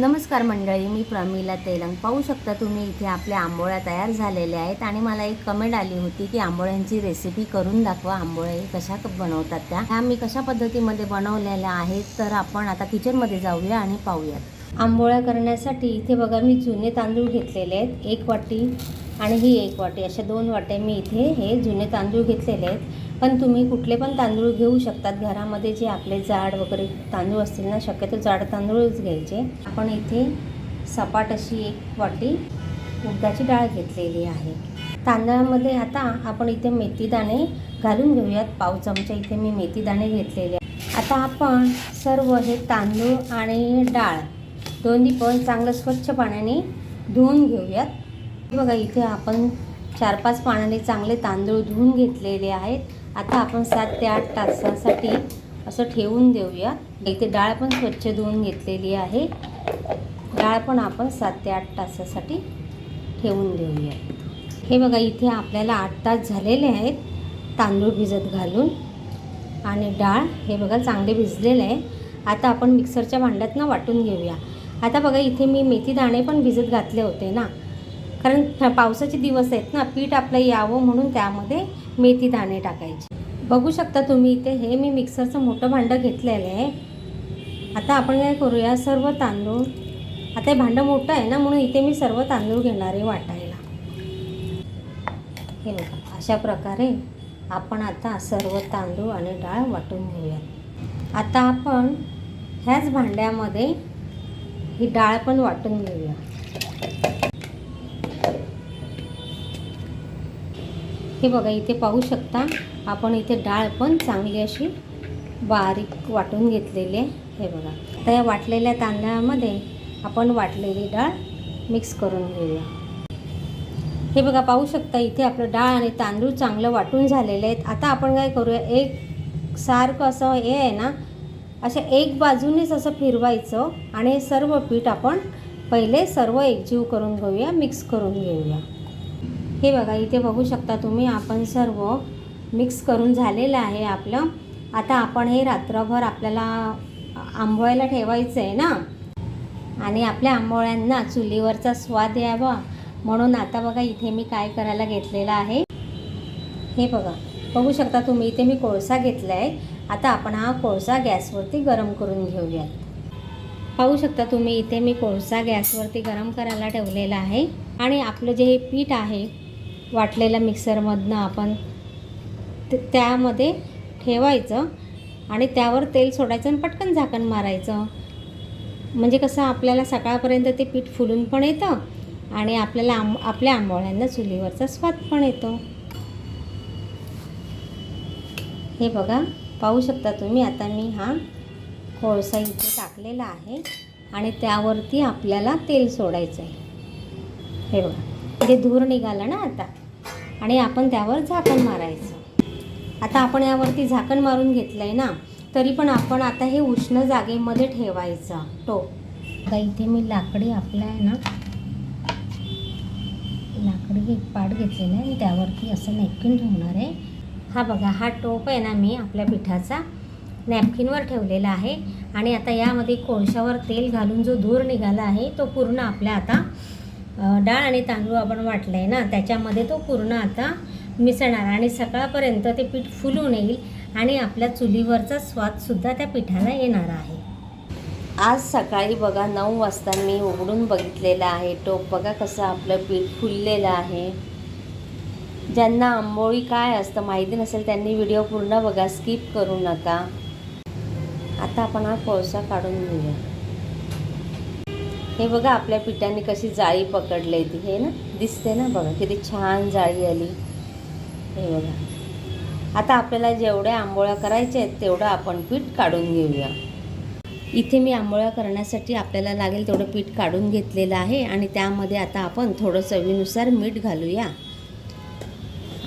नमस्कार मंडळी मी प्रमिला तेलंग. पाहू शकता तुम्ही इथे आपल्या आंबोळ्या तयार झालेल्या आहेत आणि मला एक कमेंट आली होती की आंबोळ्यांची रेसिपी करून दाखवा. आंबोळ्या कशा बनवतात त्या? ह्या मी कशा पद्धतीमध्ये बनवलेल्या आहेत तर आपण आता किचनमध्ये जाऊया आणि पाहूयात. आंबोळ्या करण्यासाठी इथे बघा मी जुने तांदूळ घेतलेले आहेत. एक वाटी आणि ही एक वाटी अशा दोन वाट्या मी इथे हे जुने तांदूळ घेतलेले आहेत. पण तुम्ही कुठले पण तांदूळ घेऊ शकतात. घरामध्ये जे आपले जाड वगैरे तांदूळ असतील ना शक्यतो जाड तांदूळच घ्यायचे. आपण इथे सपाट अशी एक वाटी उडदाची डाळ घेतलेली आहे. तांदळामध्ये आता आपण इथे मेथीदाणे घालून घेऊयात. पाव चमचा इथे मी मेथीदाणे घेतलेले आता आपण सर्व हे तांदूळ आणि डाळ दोन्ही पण चांगलं स्वच्छ पाण्याने धुवून घेऊयात. बघा इथे आपण चार पाच पाण्याने चांगले तांदूळ धुवून घेतलेले आहेत. आता आपण सात ते आठ तासासाठी असं ठेवून देऊया. इथे डाळ पण स्वच्छ धुवून घेतलेली आहे. डाळ पण आपण सात ते आठ तासासाठी ठेवून देऊया. हे बघा इथे आपल्याला आठ तास झालेले आहेत तांदूळ भिजत घालून. आणि डाळ हे बघा चांगले भिजलेले आहे. आता आपण मिक्सरच्या भांड्यातनं वाटून घेऊया. आता बघा इथे मी मेथी दाणे पण भिजत घातले होते ना. कारण पावसाचे दिवस आहेत ना पीठ आपलं यावं म्हणून त्यामध्ये मेथी दाणे टाकायचे. बघू शकता तुम्ही इथे हे मी मिक्सरचं मोठं भांडं घेतलेलं आहे. आता आपण काय करूया सर्व तांदूळ आता हे भांडं मोठं आहे ना म्हणून इथे मी सर्व तांदूळ घेणार आहे वाटायला. हे बघा अशा प्रकारे आपण आता सर्व तांदूळ आणि डाळ वाटून घेऊया. आता आपण ह्याच भांड्यामध्ये ही डाळ पण वाटून घेऊया. हे बघा इथे पाहू शकता आपण इथे डाळ पण चांगली अशी बारीक वाटून घेतलेली आहे. हे बघा तर या वाटलेल्या तांदळामध्ये आपण वाटलेली डाळ मिक्स करून घेऊया. हे बघा पाहू शकता इथे आपलं डाळ आणि तांदूळ चांगलं वाटून झालेले आहेत. आता आपण काय करूया एक सारखं असं हे आहे ना अशा एक बाजूनेच असं फिरवायचं आणि हे सर्व पीठ आपण पहिले सर्व एकजीव करून घेऊया मिक्स करून घेऊया. हे बघा इथे बघू शकता तुम्ही आपण सर्व मिक्स करून झालेलं आहे आपलं. आता आपण हे रात्रभर आपल्याला आंबोळ्याला ठेवायचं आहे ना? आणि आपल्या आंबोळ्यांना चुलीवरचा स्वाद यावा. म्हणून आता बघा इथे मी काय करायला घेतलेलं आहे. हे बघा बघू शकता तुम्ही इथे मी कोळसा घेतला आहे आता आपण हा कोळसा गॅसवरती गरम करून घेऊयात. पाहू शकता तुम्ही इथे मी कोळसा गॅसवरती गरम करायला ठेवलेला आहे. आणि आपलं जे हे पीठ आहे वाटलेलं मिक्सरमधनं आपण ते- त्यामध्ये ठेवायचं. आणि त्यावर तेल सोडायचं आणि पटकन झाकण मारायचं. म्हणजे कसं आपल्याला सकाळपर्यंत ते पीठ फुलून पण येतं आणि आपल्याला आंब आपल्या आंबोळ्यांना चुलीवरचा स्वाद पण येतो. हे बघा पाहू शकता तुम्ही. आता मी हा कोळसा इथे टाकलेला आहे आणि त्यावरती आपल्याला तेल सोडायचं आहे हे बघा इथे धूर निघाला ना आता. आणि आपण त्यावर झाकण मारायचं. आता आपण यावरती झाकण मारून घेतलं आहे ना तरी पण आपण आता हे उष्ण जागेमध्ये ठेवायचं. टोप आता इथे मी लाकडी आपल्या आहे ना लाकडी एक पाट घेतलेलं आहे. आणि त्यावरती असं नॅपकिन ठेवणार आहे. हा बघा हा टोप आहे ना मी आपल्या पिठाचा नॅपकिनवर ठेवलेला आहे. आणि आता यामध्ये कोळशावर तेल घालून जो धूर निघाला आहे तो पूर्ण आपल्या आता डाळ आणि तांदूळ आपण वाटलं आहे ना त्याच्यामध्ये तो पूर्ण आता मिसळणार. आणि सकाळपर्यंत ते पीठ फुलून येईल आणि आपल्या चुलीवरचा स्वादसुद्धा त्या पिठाला येणार आहे. आज सकाळी बघा नऊ वाजता मी उघडून बघितलेलं आहे टोप. बघा कसं आपलं पीठ फुललेलं आहे. ज्यांना आंबोळी काय असतं माहिती नसेल त्यांनी व्हिडिओ पूर्ण बघा स्किप करू नका. आता आपण हा कोळसा काढून घेऊया. हे बघा आपल्या पिठाने कशी जाळी पकडली ती हे ना? दिसते ना बघा किती छान जाळी आली. हे बघा. आता आपल्याला जेवढ्या आंबोळ्या करायच्या आहेत तेवढं आपण पीठ काढून घेऊया. इथे मी आंबोळ्या करण्यासाठी आपल्याला लागेल तेवढं पीठ काढून घेतलेलं आहे आणि त्यामध्ये आता आपण थोडं चवीनुसार मीठ घालूया.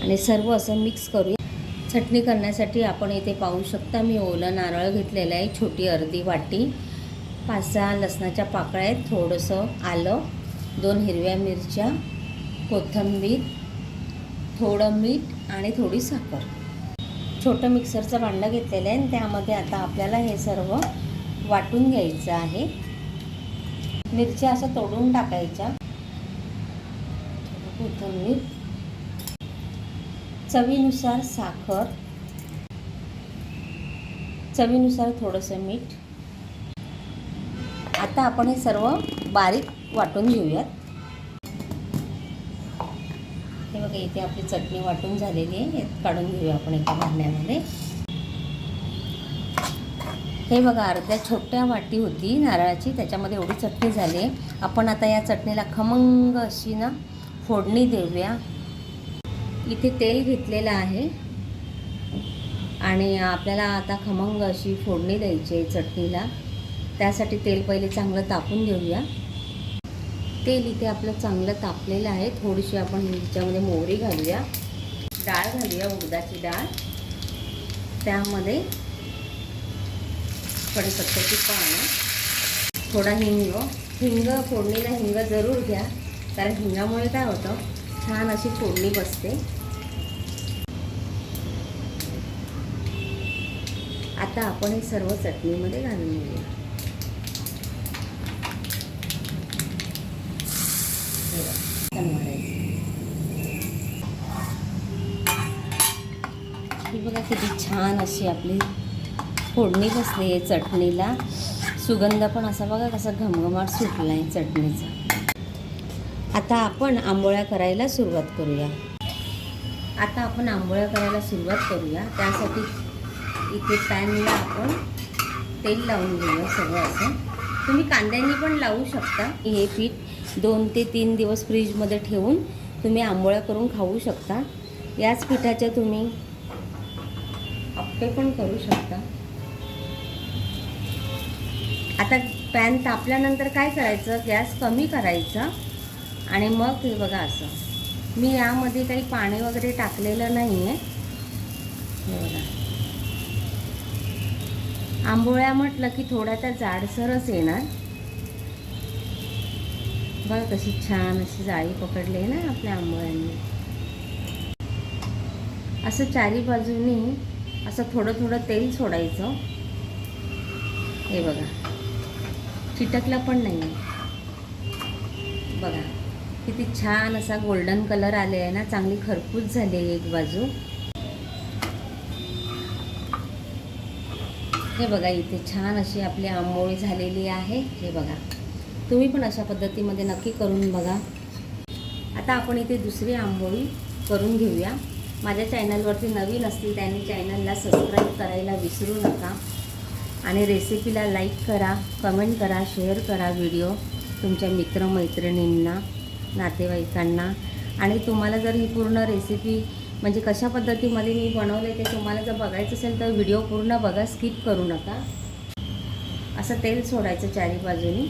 आणि सर्व असं मिक्स करूया चटणी करण्यासाठी आपण इथे पाहू शकता मी ओलं नारळ घेतलेलं आहे छोटी अर्धी वाटी पाच सहा लसणाच्या पाकळ्या आहेत थोडंसं आलं दोन हिरव्या मिरच्या कोथिंबीर थोडं मीठ आणि थोडी साखर. छोटं मिक्सरचं भांडं घेतलेलं आहे आणि त्यामध्ये आता आपल्याला हे सर्व वाटून घ्यायचं आहे. मिरच्या असं तोडून टाकायच्या. कोथिंबीर चवीनुसार साखर चवीनुसार थोडंसं मीठ. आता आपण हे सर्व बारीक वाटून घेऊयात. हे बघा इथे आपली चटणी वाटून झालेली आहे. काढून घेऊया आपण एका भांड्यामध्ये. हे बघा अर्ध्या छोट्या वाटी होती नारळाची त्याच्यामध्ये एवढी चटणी झाली आहे. आपण आता या चटणीला खमंग अशी ना फोडणी देऊया. इथे तेल घेतलेलं आहे. आणि आपल्याला आता खमंग अशी फोडणी द्यायची आहे चटणीला. त्यासाठी तेल पहिले चांगलं तापून घेऊया. तेल इथे आपलं चांगलं तापलेलं आहे. थोडीशी आपण हिच्यामध्ये मोहरी घालूया. डाळ घालूया उडदाची डाळ. त्यामध्ये कडीपत्त्याची पानं. थोडा हिंग. हिंग फोडणीला हिंग जरूर घ्या. कारण हिंगामुळे काय होतं? छान अशी फोडणी बसते. आता आपण हे सर्व चटणीमध्ये घालून घेऊया. बघा, ही बघा किती छान अशी आपली फोडणी बसली आहे चटणीला. सुगंध पण असा बघा कसा घमघमाट सुटला आहे चटणीचा. आता आपण आंबोळ्या करायला सुरुवात करूया. आता आपण आंबोळ्या करायला सुरुवात करूया. त्यासाठी इथे पॅनला आपण तेल लावून घेऊया सगळं असं. तुम्ही कांद्यांनी पण लावू शकता. हे पीठ दोन ते तीन दिवस फ्रीजमध्ये ठेवून तुम्ही आंबोळ्या करून खाऊ शकता. याच पिठाच्या तुम्ही अप्पे पण करू शकता. आता पॅन तापल्यानंतर काय करायचं? गॅस कमी करायचा. आणि मग हे बघा असं. मी यामध्ये काही पाणी वगैरे टाकलेलं नाही आहे हे बघा. आंबोळ्या म्हटलं की थोड्या त्या जाडसरच येणार. बघा कशी छान अशी जाळी पकडली आहे ना आपल्या आंबोळ्यांनी. असं चारी बाजूनी असं थोडं थोडं तेल सोडायचं. हे बघा. चिटकला पण नाही बघा. किती छान असा गोल्डन कलर आले आहे ना. चांगली खरपूस झाली आहे एक बाजू. हे बघा इथे छान अशी आपली आंबोळी झालेली आहे. हे बघा. तुम्ही पण अशा पद्धतीमध्ये नक्की करून बघा. आता आपण इथे दुसरी आंबोळी करून घेऊया. माझ्या चॅनलवरती नवीन असतील त्यांनी चॅनलला सबस्क्राईब करायला विसरू नका. आणि रेसिपीला लाईक करा कमेंट करा शेअर करा व्हिडिओ तुमच्या मित्रमैत्रिणींना. नातेवाईकांना. आणि तुम्हाला जर ही पूर्ण रेसिपी म्हणजे कशा पद्धतीमध्ये मी बनवले ते तुम्हाला जर बघायचं असेल तर व्हिडिओ पूर्ण बघा स्किप करू नका. असं तेल सोडायचं चारी बाजूनी.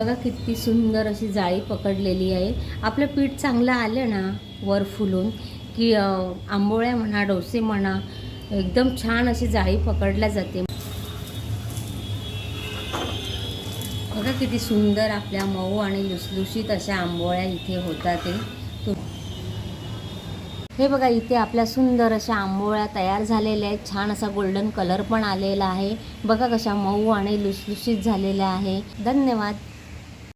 बघा किती सुंदर अशी जाळी पकडलेली आहे. आपलं पीठ चांगलं आलं ना वर फुलून की आंबोळ्या म्हणा डोसे म्हणा एकदम छान अशी जाळी पकडल्या जाते. बघा किती सुंदर आपल्या मऊ आणि लुसलुशीत अशा आंबोळ्या इथे होतात ते हे बघा इथे आपल्या सुंदर अशा आंबोळ्या तयार झालेल्या आहेत. छान असा गोल्डन कलर पण आलेला आहे. बघा कशा मऊ आणि लुसलुशीत झालेल्या आहे. धन्यवाद.